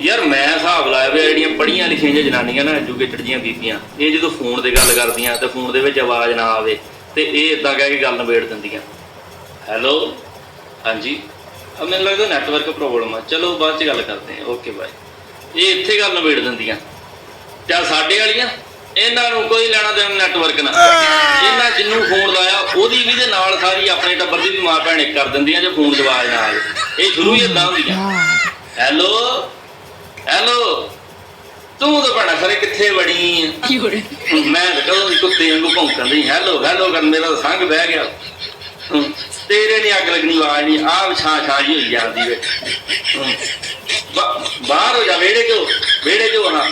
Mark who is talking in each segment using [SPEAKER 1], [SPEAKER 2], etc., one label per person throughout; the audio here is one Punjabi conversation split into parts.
[SPEAKER 1] ਯਾਰ ਮੈਂ ਹਿਸਾਬ ਲਾਇਆ ਵੀ ਜਿਹੜੀਆਂ ਪੜ੍ਹੀਆਂ ਲਿਖੀਆਂ ਜਿਹੀਆਂ ਜਨਾਨੀਆਂ ਨਾ ਐਜੂਕੇਟਡ ਜੀਆਂ ਬੀਬੀਆਂ ਇਹ ਜਦੋਂ ਫੋਨ ਤੇ ਗੱਲ ਕਰਦੀਆਂ ਤੇ ਫੋਨ ਦੇ ਵਿੱਚ ਆਵਾਜ਼ ਨਾ ਆਵੇ ਤੇ ਇਹ ਇਦਾਂ ਕਹਿ ਕੇ ਗੱਲ ਨਿਬੇੜ ਦਿੰਦੀਆਂ। ਹੈਲੋ ਹਾਂਜੀ। ਆ ਮੈਨੂੰ ਲੱਗਦਾ ਨੈਟਵਰਕ ਪ੍ਰੋਬਲਮ ਆ। ਚਲੋ ਬਾਅਦ ਚ ਗੱਲ ਕਰਦੇ ਹਾਂ। ਓਕੇ ਬਾਏ ਇਹ ਇੱਥੇ ਗੱਲ ਨਿਬੇੜ ਦਿੰਦੀਆਂ। ਤੇ ਸਾਡੇ ਵਾਲੀਆਂ? ਇਹਨਾਂ ਨੂੰ ਕੋਈ ਲੈਣਾ ਦੇਣਾ ਨੈਟਵਰਕ ਨਾਲ ਇਹਨਾਂ ਜਿੰਨੂੰ ਫੋਨ ਲਾਇਆ ਉਹਦੀ ਵੀ ਦੇ ਨਾਲ ਸਾਰੀ ਆਪਣੇ ਟੱਬਰ ਦੀ ਵੀ ਮਾਂ ਭੈਣ ਇੱਕ ਕਰ ਦਿੰਦੀਆਂ ਜੇ ਫੋਨ ਦੀ ਆਵਾਜ਼ ਨਾ ਆਵੇ। ਇਹ ਸ਼ੁਰੂ ਹੀ ਇਦਾਂ ਹੁੰਦੀਆਂ। ਹੈਲੋ ਤੂੰ ਤਾਂ ਭੈਣਾ ਖਰੇ ਕਿੱਥੇ ਵੜੀ ਆਂ?
[SPEAKER 2] 有人
[SPEAKER 1] ，ਮੈਂ ਤਾਂ ਕਦੋਂ ਕੁੱਤੇ ਵਾਂਗੂ ਭੌਂਕਣ ਦੀ ਹੈਲੋ ਹੈਲੋ ਕਰ ਮੇਰਾ ਸੰਗ ਬਹਿ ਗਿਆ। ਤੇਰੇ ਨਹੀਂ ਅੱਗ ਲੱਗਣੀ ਆਵਾਜ਼ ਨਹੀਂ ਆਹ ਛਾਂ ਛਾਂ ਜੀ ਹੋਈ ਜਾਂਦੀ ਵੇ। ਬਾਹਰ ਹੋ ਜਾ ਵਿਹੜੇ ਚੋਂ ਵਿਹੜੇ ਚੋਂ ਹਾਂ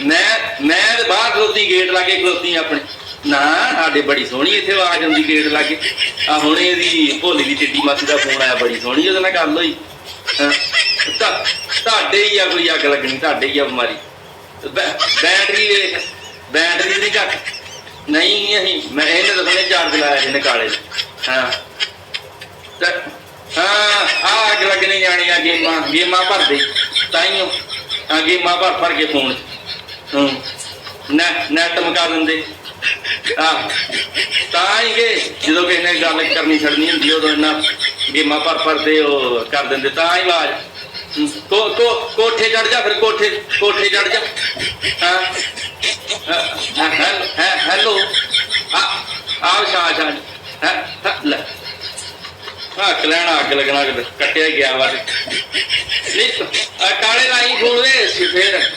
[SPEAKER 1] ਮੈਂ ਮੈਂ ਤੇ ਬਾਹਰ ਖਲੋਤੀ ਗੇਟ ਲਾ ਕੇ ਖਲੋਤੀ ਆਪਣੇ। ਨਾ ਸਾਡੇ ਬੜੀ ਸੋਹਣੀ ਇੱਥੇ ਆਵਾਜ਼ ਆਉਂਦੀ ਗੇਟ ਲਾ ਕੇ। ਆ ਹੁਣ ਇਹਦੀ ਭੋਲੀ ਦੀ ਟਿੱਡੀ ਮਾਸੀ ਦਾ ਫੋਨ ਆਇਆ ਬੜੀ ਸੋਹਣੀ ਉਹਦੇ ਨਾਲ ਗੱਲ ਹੋਈ। ਹਾਂ, ਤਾਂ ਤੁਹਾਡੇ ਹੀ ਆ ਕੋਈ ਅੱਗ ਲੱਗਣੀ ਤੁਹਾਡੇ ਹੀ ਆ ਬਿਮਾਰੀ। ਬੈਟਰੀ ਵੇਖ ਬੈਟਰੀ ਨਹੀਂ ਘੱਟ ਨਹੀਂ ਅਸੀਂ ਮੈਂ ਇਹਨੇ ਤਾਂ ਸੁਣੇ ਚਾਰਜ ਲਾਇਆ ਜਿਹਨੇ ਕਾਲੇ। ਹਾਂ। ਹਾਂ ਆ ਅੱਗ ਲੱਗਣੀ ਜਾਣੀ ਆ ਗੇਮਾਂ ਗੇਮਾਂ ਭਰਦੇ ਤਾਈਓ ਆ ਗੇਮਾਂ ਭਰ ਭਰ ਕੇ ਫੋਨ। ਹੂੰ। ਨੈਟ ਨੈਟ ਮੁਕਾ ਦਿੰਦੇ। ਆ ਤਾਂ ਹੀ ਕਿ ਜਦੋਂ ਕਿਸੇ ਨੇ ਗੱਲ ਕਰਨੀ ਛੱਡਣੀ ਹੁੰਦੀ ਉਦੋਂ ਇਹਨਾਂ ਗੇਮਾਂ ਭਰ ਭਰ ਤੇ ਉਹ ਕਰ ਦਿੰਦੇ ਤਾਂ ਹੀ ਆਵਾਜ਼। ਕੋ ਕੋ ਕੋਠੇ ਚੜ ਜਾ ਫਿਰ ਕੋਠੇ ਕੋਠੇ ਚੜ ਜਾ। ਹਾਂ? ਹੈਲੋ। ਆ ਸ਼ਾਹ ਸ਼ਾਹ ਸ਼ਾ ਹੈ ਲੈ। ਆ ਕਲੈਣਾ ਅੱਗ ਲੱਗਣਾ ਕੱਟਿਆ ਗਿਆ ਵਾ। ਨਹੀਂ ਕਾਲੇ ਲਾਈ ਫੋਨ ਵੇ ਸੀ ਫੇਰ।